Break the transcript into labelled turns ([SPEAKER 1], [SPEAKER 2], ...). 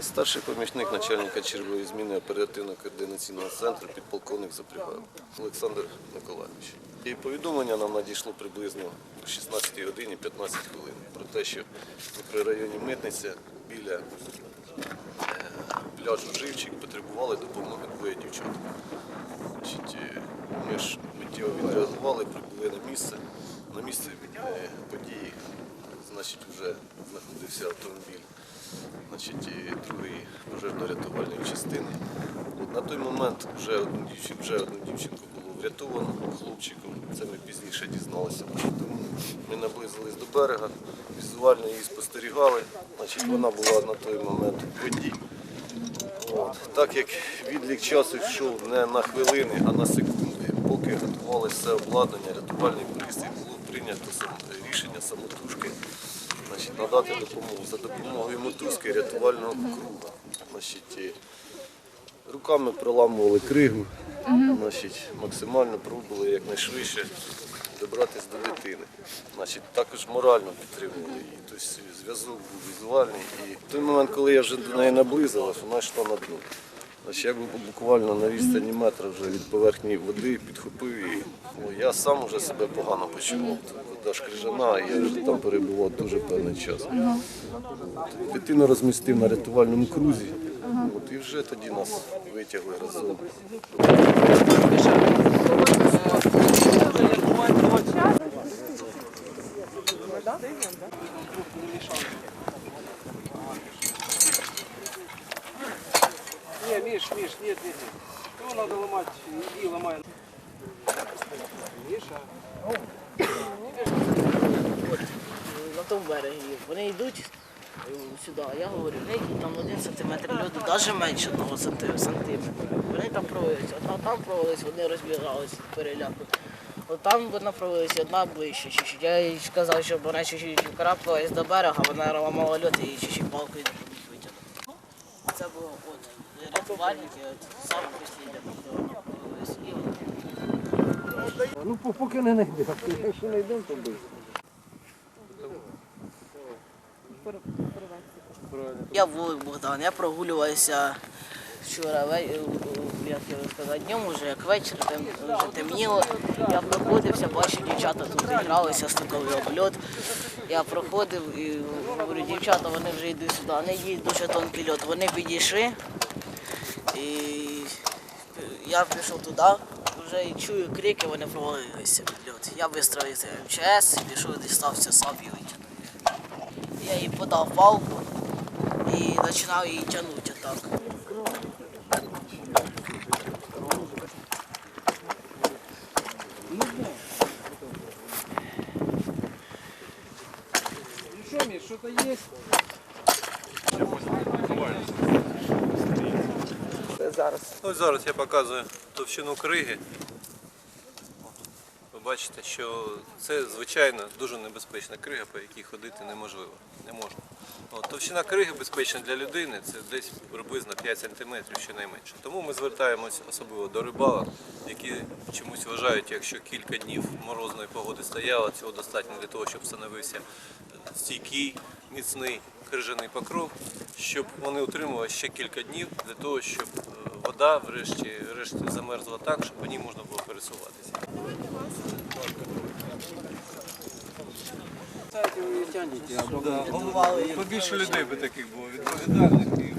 [SPEAKER 1] Старший помічник начальника чергової зміни оперативно-координаційного центру підполковник Запрягаєв Олександр Миколаївич. І повідомлення нам надійшло приблизно о 16 годині 15 хвилин про те, що в мікрорайоні Митниця біля е, пляжу Живчик потребували допомоги двоє дівчат. Е, ми ж миттєво відреагували, прибули на місце. На місці е, події значить, вже знаходився автомобіль значить, другої пожежно-рятувальної частини. От на той момент вже одну, дівчинку, вже одну дівчинку було врятовано хлопчиком. Це ми пізніше дізналися. Тому ми наблизились до берега, візуально її спостерігали. Значить, вона була на той момент в воді. От. Так як відлік часу йшов не на хвилини, а на секунди, поки готувалося все обладнання, рятувальний пристрій, прийнято рішення самотужки значить, надати допомогу за допомогою мотузки рятувального круга. Значить, руками проламували кригу, значить, максимально пробували якнайшвидше добратися до дитини. Значить, також морально підтримували її. Тобто зв'язок був візуальний. І в той момент, коли я вже до неї наблизилась, вона йшла на дно. Значить, я був буквально на відстані метра вже від поверхні води, підхопив її. О, я сам вже себе погано почував. Вода ж крижана, я вже там перебував дуже певний час. Дитину розмістив на рятувальному крузі. От, і вже тоді нас витягли разом.
[SPEAKER 2] Не, Миш, Миш, нет, нет, нет. Его надо ломать, иди ломай. Миша.
[SPEAKER 3] на тому берегі. Вони йдуть сюди, я говорю, геть, там один сантиметр льоду, навіть менше одного сантиметра. Вони там провелися, одна там провелись, вони розбігалися переляку. От там вона провелася, одна ближче. Я їй сказав, щоб вона чуть-чуть вкрапилась до берега, вона ламала льод і чуть-чуть палкою витягнути. Це було от
[SPEAKER 2] Ну, поки не знайдемо. Якщо знайдемо, то бий.
[SPEAKER 3] Я Вовик Богдан, я прогулювався вчора, е, як я сказати, днем уже, як вечір, тем, вже темніло. Я проходився, бачу, дівчата тут гралися, стукали об льод. Я проходив і говорю, дівчата, вони вже йдуть сюди, вони їдуть дуже тонкий льод. Вони підійшли і я пішов туди, вже і чую крики, вони провалилися під льод. Я вистроїв МЧС, пішов, дістався сам витягнув. Я їй подав палку і починав її тягнути так.
[SPEAKER 2] Ну что, Миш, что-то есть?
[SPEAKER 4] Ось зараз я показую товщину криги. Ви бачите, що це звичайно дуже небезпечна крига, по якій ходити неможливо. Не можна. От, товщина криги безпечна для людини це десь приблизно 5 см щонайменше. Тому ми звертаємось особливо до рибалок, які чомусь вважають, якщо кілька днів морозної погоди стояло, цього достатньо для того, щоб встановився стійкий, міцний крижаний покров, щоб вони утримували ще кілька днів для того, щоб е, вода врешті, врешті замерзла так, щоб по ній можна було пересуватися. Побільше людей би таких було відповідальних і